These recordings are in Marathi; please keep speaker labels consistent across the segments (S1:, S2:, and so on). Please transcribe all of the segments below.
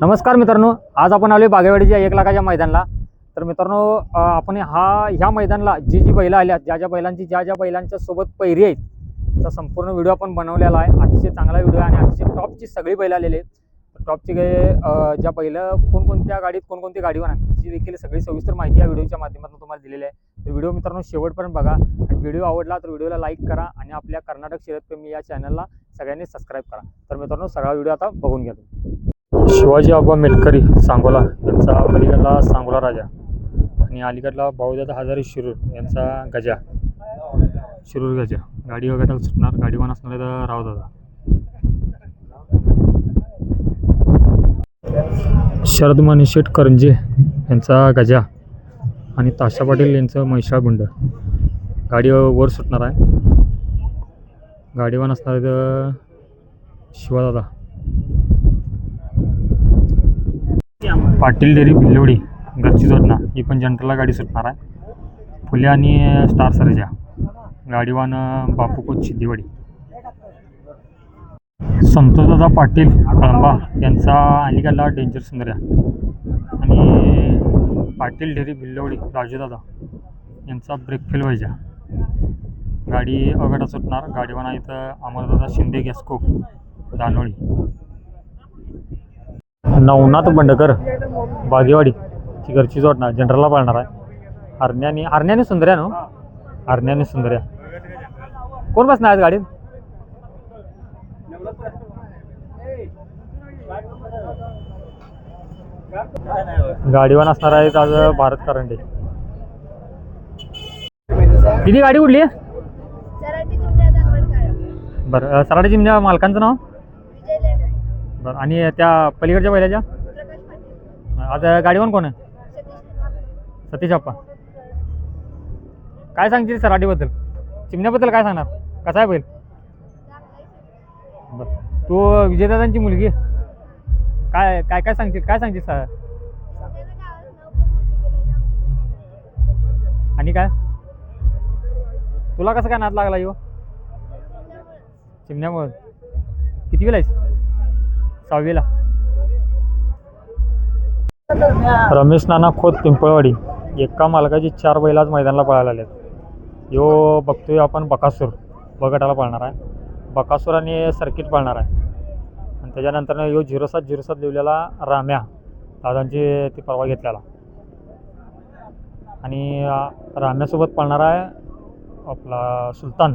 S1: नमस्कार मित्रांनो आज आपण आलोय बागेवाडीच्या एक लाखाच्या मैदानाला. तर मित्रांनो आपण हा ह्या मैदानाला जी जी बैलं आल्यात ज्या ज्या बैलांची ज्या ज्या बैलांच्या सोबत पैरी आहेत त्याचा संपूर्ण व्हिडिओ आपण बनवलेला आहे. अतिशय चांगला व्हिडिओ आहे आणि अतिशय टॉपची सगळी बैल आलेली आहेत. तर टॉपची काही ज्या बैलं कोणकोणत्या गाडीत कोणकोणती गाडीवर आहे त्याची देखील सगळी सविस्तर माहिती या व्हिडिओच्या माध्यमातून तुम्हाला दिलेली आहे. तर व्हिडिओ मित्रांनो शेवटपर्यंत बघा. आणि व्हिडिओ आवडला तर व्हिडिओला लाईक करा आणि आपल्या कर्नाटक शर्यतप्रेमी या चॅनलला सगळ्यांनी सबस्क्राईब करा. तर मित्रांनो सगळा व्हिडिओ आता बघून घ्या शिवाजी आबा मेटकरी सांगोला यांचा पलीकडला सांगोला राजा आणि अलीकडला भाऊदादा हजारी शिरूर यांचा गजा. शिरूर गजा. गाडी वगैरे सुटणार. गाडीवान असणार आहे तर रावदादा शरद मनीषेठ करंजे यांचा गजा आणि ताशा पाटील यांचं महिषाबुंड गाडी. वर सुटणार आहे. गाडीवान असणार आहे तर शिवादादा. पाटील डेरी भिल्लोडी घरची जोडणा ही पण जनरलला गाडी सुटणार आहे. फुले आणि स्टार सरजा गाडीवान बापू कोच सिद्धिवाडी. संतोषदादा पाटील कळंबा यांचा अलीकडला डेंजर सुंदर्या. आणि पाटील डेरी भिल्लवडी राजूदादा यांचा ब्रेक फेल व्हायचा. गाडी अगडा सुटणार. गाडीवान आहे तर अमरदादा शिंदे गॅस्को दानोळी. नवनाथ बंडकर बागेवाडी ची घरची जोडणार जनरलला पाळणार आहे. हरण्याने हरण्याने सुंदर्या ना? हरण्याने सुंदर्या. कोण बसणार आज गाडीत? गाडीवान असणार आहेत आज भारत करंडे. किती गाडी उडली
S2: दानवड
S1: बरं सराटीची म्हणजे मालकांचं नाव? बरं. आणि त्या पलीकडच्या बैलाच्या?
S2: आता पाटील
S1: आज कोण आहे?
S2: सतीश
S1: अप्पा काय सर सराटीबद्दल चिमण्याबद्दल काय सांगणार? कसा आहे बैल? बरं. तू विजयदादांची मुलगी काय काय काय सांगतील काय सांगतील सर आणि काय? तुला कसं काय नाद लागला यो? चिमण्यामुळं. किती वेळ आहेस? सहावीला. रमेश नाना खोत पिंपळवाडी. एका मालकाची चार बैल आज मैदानाला पळायला आलेत. यो बघतोय आपण बकासूर. बगटाला पळणार आहे. बकासूर आणि सर्किट पळणार आहे. आणि त्याच्यानंतर यो झिरो सात झिरो सात लिहिलेला राम्या. दादांची ती परवा घेतलेला. आणि राम्यासोबत पळणार आहे आपला सुलतान.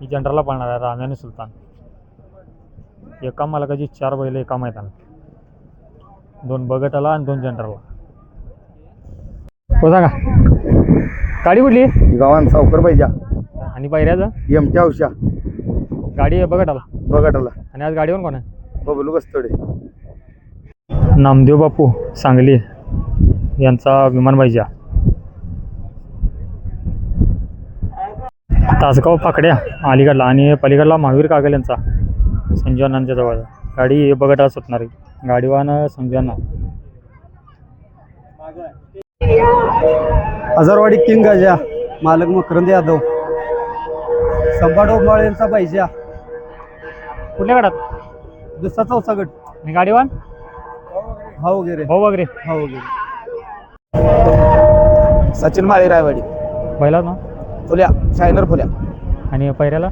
S1: ही जनरलला पळणार आहे राम्या आणि सुलतान. एका मालकाची चार बैल एका मैदानात. दोन बगटाला आणि दोन जनरलला. हो सांगा. गाडी कुठली?
S3: गावान सावकर पाहिजे
S1: आणि बैऱ्याचं
S3: यमच्या औषा.
S1: गाडी बगटाला.
S3: बघाटाला
S1: आणि आज गाडीवर कोण आहे?
S3: बबलू बस्तोडे
S1: नामदेव बापू सांगली यांचा विमान पाहिजे. तासगाव फाकड्या अलीकडला आणि पलीकडला महावीर कागल यांचा. संजय अण्णांच्या जवळ. गाडी बगटाला सुटणार आहे. गाडीवान संजय अण्णा
S3: हजारवाडी किंग गजा मालक मकरंद यादव. संभाडो माळे यांचा पाहिजे
S1: कुठल्या गाडात
S3: दुसरा चौथा गट.
S1: आणि गाडीवान?
S3: हा वगैरे.
S1: भाऊ वगैरे.
S3: हा वगैरे. सचिन माळे रायवाडी.
S1: पहिला ना?
S3: फुल्या शायनर फुल्या.
S1: आणि पैऱ्याला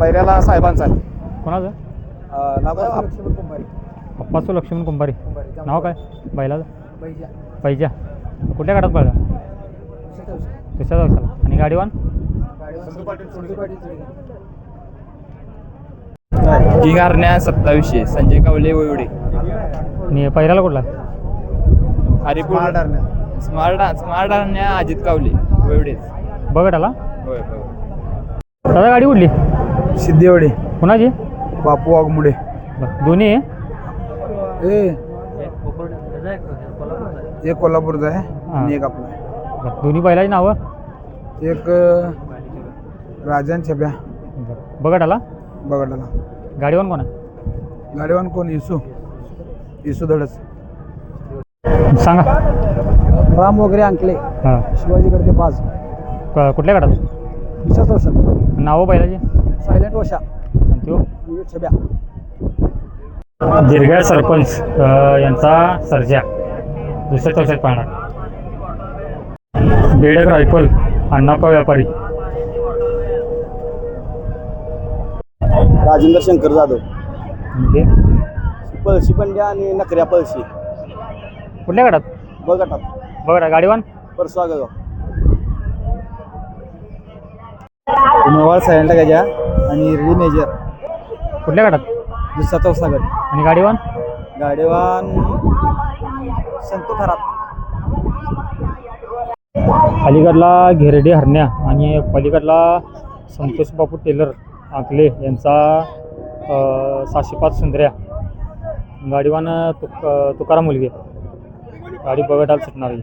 S3: पैऱ्याला साहेबांचा
S1: कोणाचं?
S3: अं, नाव काय? लक्ष्मण कुंभारे.
S1: अप्पासू लक्ष्मण कुंभारे.
S3: कुंभारे.
S1: नाव काय? बैलाचं?
S3: पाहिजे.
S1: पाहिजे कुठल्या गाडात पळला? तुझ्या जाऊ आणि गाडीवान?
S4: किंग हरण्या सत्तावीसशे संजय कावले वैवडे
S1: आणि पहिल्याला कुठला?
S4: हरिपूर.
S3: स्मार्ट.
S4: स्मार्ट हरण्या अजित कावले वैवडेच
S1: आला
S4: होय होय.
S1: दादा गाडी कुठली?
S3: सिद्धेवाडी.
S1: कुणाची?
S3: बापू वाघमुडे.
S1: बरं, दोन्ही?
S3: ए. एक कोल्हापूरचा आहे. आणि एक आपला आहे.
S1: दोन्ही बैलाची नावं?
S3: एक अं, राजन छब्या.
S1: बरं, बघत आला
S3: बघाटाला
S1: गाडीवान कोण आहे?
S3: गाडीवान कोण? इसू. इसू धडस.
S1: सांगा.
S3: राम वगैरे अंकले.
S1: हां.
S3: शिवाजीकडे पाच.
S1: क- कुठल्या गाडात
S3: विशास औषध
S1: नावं बैलाची?
S3: सायलेंट वशा. छब्या.
S1: दीर्घा सरपंच यांचा सर्जा. दुसऱ्या चौशात पाहणार? बेडक रायफल अण्णाप्पा व्यापारी.
S3: राजेंद्र शंकर जाधव.
S1: म्हणजे?
S3: पळशी पंड्या आणि नकऱ्या पळशी.
S1: कुठल्या गटात?
S3: बघटात
S1: बघा गाडीवान?
S3: परसू आगाव नवाळ सायंटा गजा आणि रिली मेजर.
S1: कुठल्या गटात?
S3: दुसरा चौसा गट
S1: आणि गाडीवान?
S3: गाडेवान संतू खरात
S1: अलीकडला घेरडे हरण्या आणि पलीकडला संतोष बापू टेलर आकले यांचा सहाशे पाच सुंदऱ्या गाडीवान तुक तुकाराम मुलगे. गाडी बघटाल सुटणार. आहे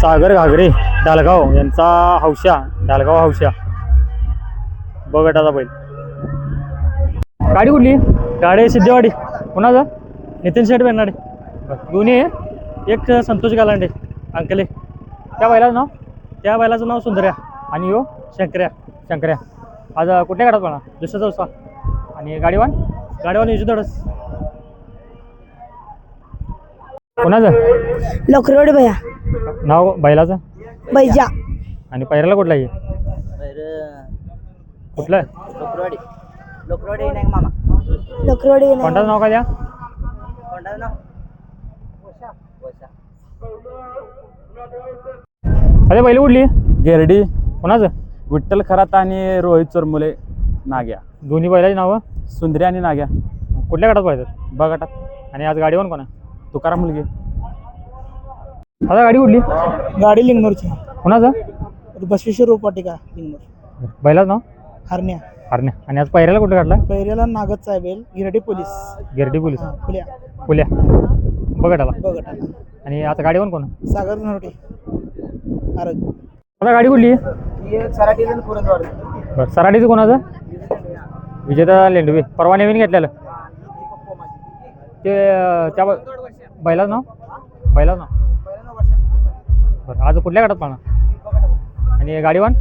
S1: सागर घागरे डालगाव यांचा हौशा डालगाव हौशा. बगटाचा बैल. गाडी कुठली?
S5: गाडी सिद्धेवाडी.
S1: कोणाचा?
S5: नितीन शेठ बेनाडे
S1: दोन्ही आहे.
S5: एक संतोष गालांडे अंकले.
S1: त्या बैलाचं नाव?
S5: त्या बैलाचं नाव सुंदर्या.
S1: आणि यो?
S5: शंकर्या.
S1: शंकर्या. आज अ, कुठल्या गटात म्हणा
S5: दुसरा चौसा.
S1: आणि गाडीवान?
S5: गाडीवान युजू धडस.
S1: कोणाचं?
S2: लोकरोड भया.
S1: नाव बैलाचं?
S2: बैजा
S1: आणि पैराला कुठला आहे? कुठलं? आहे?
S3: मामा?
S2: लोकरोड
S1: कोणताच नाव काय द्या?
S3: कोणता
S1: अरे बैल कुठली
S4: गेरडी.
S1: कोणाचं?
S4: विठ्ठल खरात आणि रोहित चोरमुले नाग्या.
S1: दोन्ही बैलाची नावं?
S4: सुंदरी आणि नाग्या.
S1: कुठल्या गटात पाहिजेत
S4: बघटात
S1: आणि आज गाडीवर कोणा
S4: तुकाराम मुलगी.
S1: आता गाडी कुठली
S5: गाडी लिंगनूरची.
S1: कोणाचं?
S5: बसवेश्वर रोपाटिका लिंगनूर.
S1: बैलाचं नाव?
S5: हरण्या.
S1: हरण्या. आणि आज पैऱ्याला कुठं काढला?
S5: पहिल्याला नागत साहेबेल गिरडी पोलीस.
S1: गिरडी पोलीस.
S5: हा, फुल्या
S1: फुल्या बघटाला
S5: बघटाला
S1: आणि आता गाडीवर कोण?
S5: सागर नरोटे. आरग.
S1: आता गाडी कुठली? बरं सराटीचं कोणाचं? विजेता लेंडवे. परवा नवीन घेतलेलं. ते अं, त्या ब- बैलाचं नाव? बैलाचं नाव. बरं आज कुठल्या गटात पाहणार? आणि गाडीवान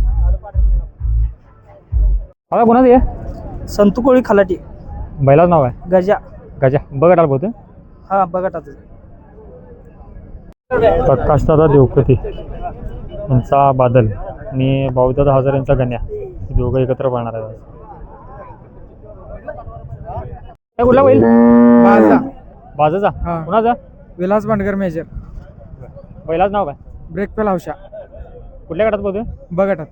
S1: आता कोणाचं आहे?
S5: संतू कोळी खलाटी.
S1: बैलाचं नाव आहे
S5: गजा.
S1: गजा. बघटाला बहुते
S5: हा बघटाचं
S1: प्रकाश दादा देवकते. यांचा बादल. आणि भाऊदादा हजार यांचा गण्या. हे दोघं एकत्र पाहणार आहेत आज. हे कुठला बैल?
S5: बाजा.
S1: बाजाचा?
S5: हा.
S1: कुणाचा?
S5: विलास भांडकर मेजर.
S1: बैलाच नाव काय?
S5: ब्रेक पेल हौशा
S1: कुठल्या गटात बोलतोय?
S5: बघटात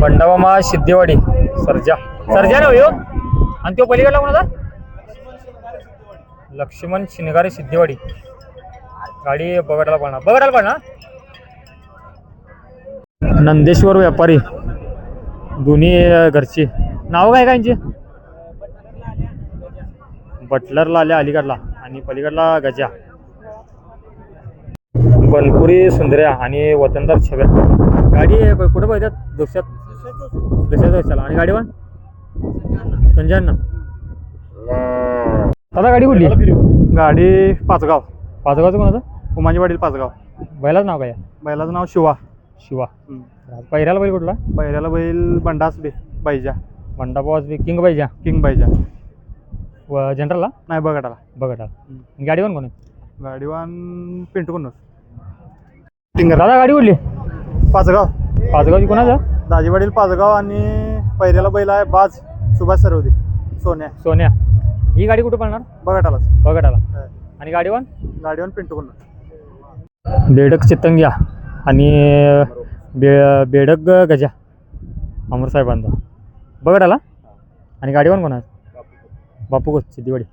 S1: बंडावामा सिद्धेवाडी सर्जा. सर्जा ना हो. आणि तो पलीकडला कोणाचा लक्ष्मण शिनगारे सिद्धेवाडी. गाडी बघायला पडणार बघायला पडणार नंदेश्वर व्यापारी. दोन्ही घरची. नाव काय काय बटलरला आल्या अलीकडला आणि पलीकडला गजा. बनपुरी सुंदर्या आणि वतनदार छव्या गाडी कुठं पाहिजे दुसऱ्यात दोषाला आणि गाडी वन संजय अण्णा दादा गाडी कुठली?
S3: गाडी पाचगाव.
S1: पाचगावचं कोणाचं
S3: उमाजीवाडील पाचगाव.
S1: बैलाचं नाव काय? आहे?
S3: बैलाचं नाव शिवा.
S1: शिवा. पहिऱ्याला बैल कुठला?
S3: पहिल्याला बैल बंडास बे बैजा.
S1: मंडापावाज बी किंग पाहिजे
S3: किंग बैजा.
S1: व जनरलला?
S3: नाही बघटाला
S1: बघा गाडी वन कोण आहे?
S3: गाडीवान पिंटू कुन्नूस
S1: दादा गाडी कुठली?
S3: पाचगाव.
S1: पाचगावची कोणाचं?
S3: दाजीवाडील पाचगाव आणि पहिल्याला बैल आहे बाज सुभाष सरवदे सोन्या.
S1: सोन्या. ही गाडी कुठं पळणार?
S3: बघटालाच
S1: बघटाला आणि गाडी वन?
S3: गाडीवान पिंटू कुन्नूस
S1: बेडक चितंग्या आणि बे बेडक गजा अमर साहेबांचा. बघा आला आणि गाडीवर कोण आहे बापू गोच सिद्धिवाडी.